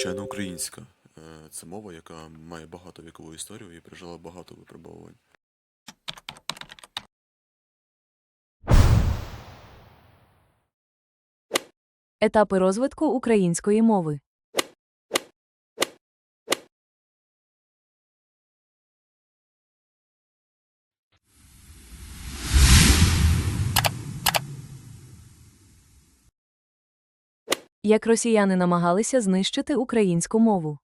звичайно, українська. Е, Це мова, яка має багато вікову історію і пережила багато випробовувань. Етапи розвитку української мови. Як росіяни намагалися знищити українську мову.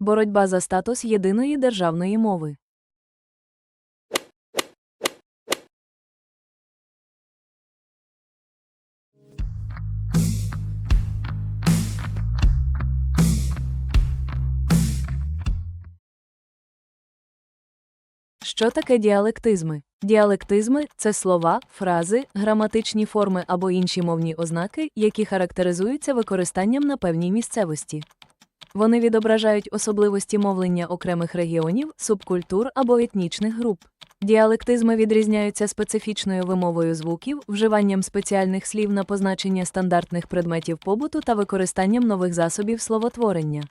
Боротьба за статус єдиної державної мови. Що таке діалектизми? Діалектизми це слова, фрази, граматичні форми або інші мовні ознаки, які характеризуються використанням на певній місцевості. Вони відображають особливості мовлення окремих регіонів, субкультур або етнічних груп. Діалектизми відрізняються специфічною вимовою звуків, вживанням спеціальних слів на позначення стандартних предметів побуту та використанням нових засобів словотворення.